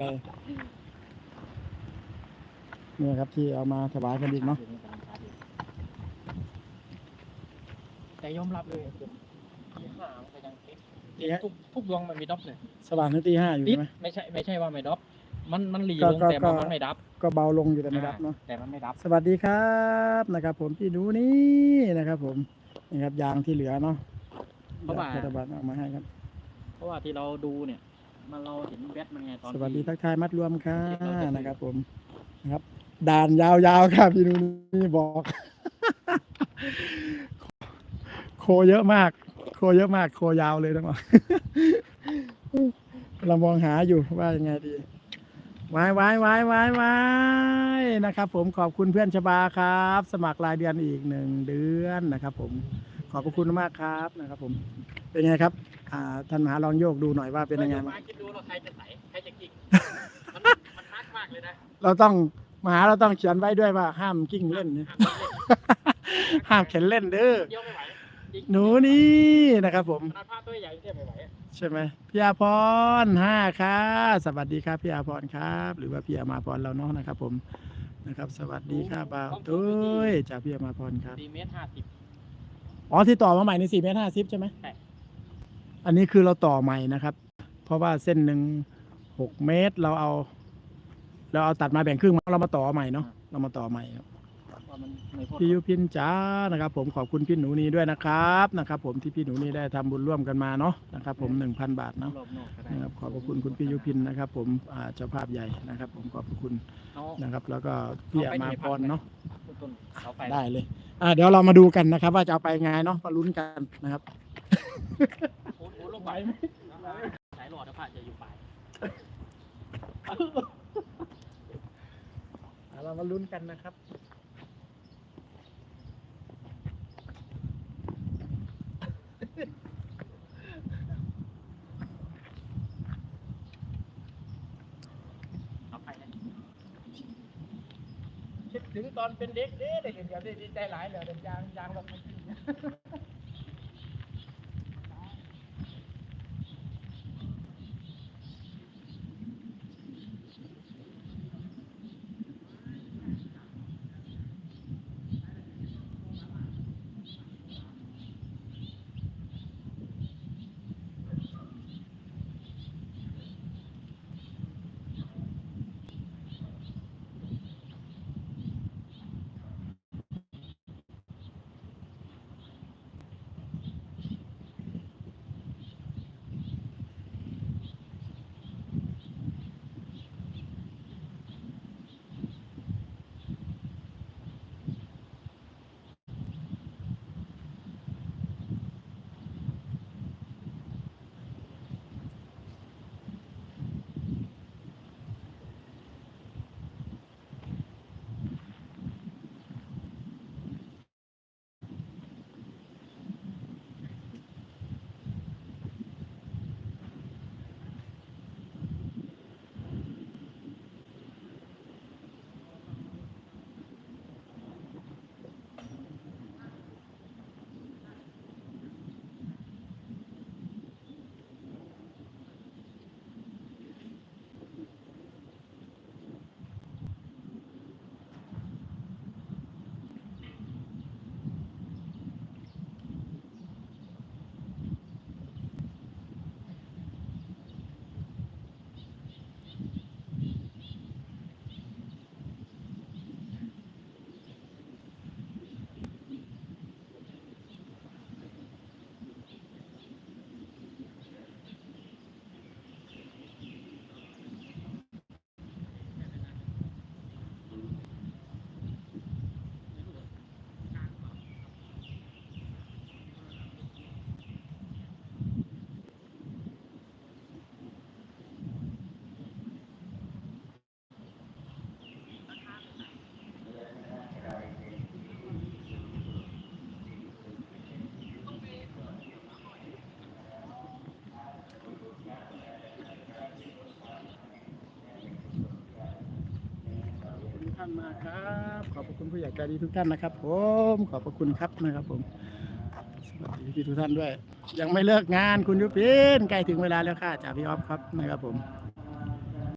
ไปเนี่ยครับที่เอามาถวายกันอีกเนาะแต่ยอมรับเลยที่ห้ามันก็ยังติดนี่ฮะทุกทุกดวงมันมีด็อปเลยสว่างถึงตีห้าอยู่ติดใช่ไหม ไม่ใช่ไม่ใช่ว่าไม่ด็อปมันมันหลีก็ลงก็แต่มันก็ มันไม่ดับก็เบาลงอยู่แต่ไม่รับเนาะ แต่มันไม่ดับ สวัสดีครับนะครับ ผมพี่ดูนี่นะครับ ผมนี่ครับยางที่เหลือเนาะเพราะว่ารัฐบาลเอามาให้ครับ เพราะว่าที่เราดูเนี่ย มันเราเห็นแบตมันไงตอนสวัสดีที่ทักทายมัดรวมค่ะที่เราจะนะครับ ผมนะครับ ด่านยาวๆครับพี่ดูนี่บอก โคเยอะมาก โคเยอะมาก โคยาวเลยทั้งหมดเรามองหาอยู่ว่ายังไงดี วายวายวายวายวายนะครับ ผมขอบคุณเพื่อนชบาครับ สมัครรายเดือนอีกหนึ่งเดือนนะครับ ผมขอบพระคุณมากครับนะครับ ผมเป็นไงครับ อ่าท่านมหาลองโยกดูหน่อยว่าเป็นยังไงมาบ้างคิดดูเราใครจะใส่ใครจะกิ่งมันมันฮักมากเลยนะเราต้องมหาเราต้องเขียนไว้ด้วยว่าห้ามกิ้งเล่นนะห้ามเข็นเล่นเด้อเดียวไม่ไหวจริงหนูนี่นะครับ ผมขนาดผ้าตัวใหญ่เทียบไม่ไหวอะ ใช่ไหมพี่อาพรห้าค่ะ สวัสดีครับพี่อาพรครับ หรือว่าพี่อามาพรเราเนาะนะครับ ผมนะครับ สวัสดีครับบ่าวตุ้ยจากพี่อามาพรครับสี่เมตรห้าสิบอ๋อที่ต่อมาใหม่ในสี่เมตรห้าสิบใช่ไหมใช่อันนี้คือเราต่อใหม่นะครับ เพราะว่าเส้นหนึ่งหกเมตรเราเอา เราเอาตัดมาแบ่งครึ่งมาเรามาต่อใหม่เนาะเรามาต่อใหม่ครับว่ามันไม่ พอพี่ยุพินจ้านะครับ ผมขอบคุณพี่หนูนีด้วยนะครับนะครับ ผมที่พี่หนูนีได้ทำบุญร่วมกันมาเนาะนะครับ ผมหนึ่งพันบาทเนาะรอบนอกก็ได้นะครับขอบพระคุณคุณพี่ยุพินนะครับ ผมอ่าเจ้าภาพใหญ่นะครับ ผมขอบพระคุณเอานะครับ แล้วก็พี่อามาพรเนาะต้นเอาไปได้เลยอ่าเดี๋ยวเรามาดูกันนะครับ ว่าจะเอาไปไงเนาะมาลุ้นกันนะครับโอ้โหลงไปไหมสายหลอดนะพระจะอยู่ปลายอ่าเรามาลุ้นกันนะครับ เอาไปเลย คิด ถึงตอนเป็นเด็กเด้เด็กเดี๋ยวดีใจหลายเลยเดี๋ยวยางยางลงมากินขอานมากครับ ขอบพระคุณผู้ใหญ่ใจดีทุกท่านนะครับ ผมขอบพระคุณครับนะครับ ผมสวัสดีพี่ทุกท่านด้วย ยังไม่เลิกงานคุณยุพินใกล้ถึงเวลาแล้วค่ะจากพี่ออฟครับนะครับผม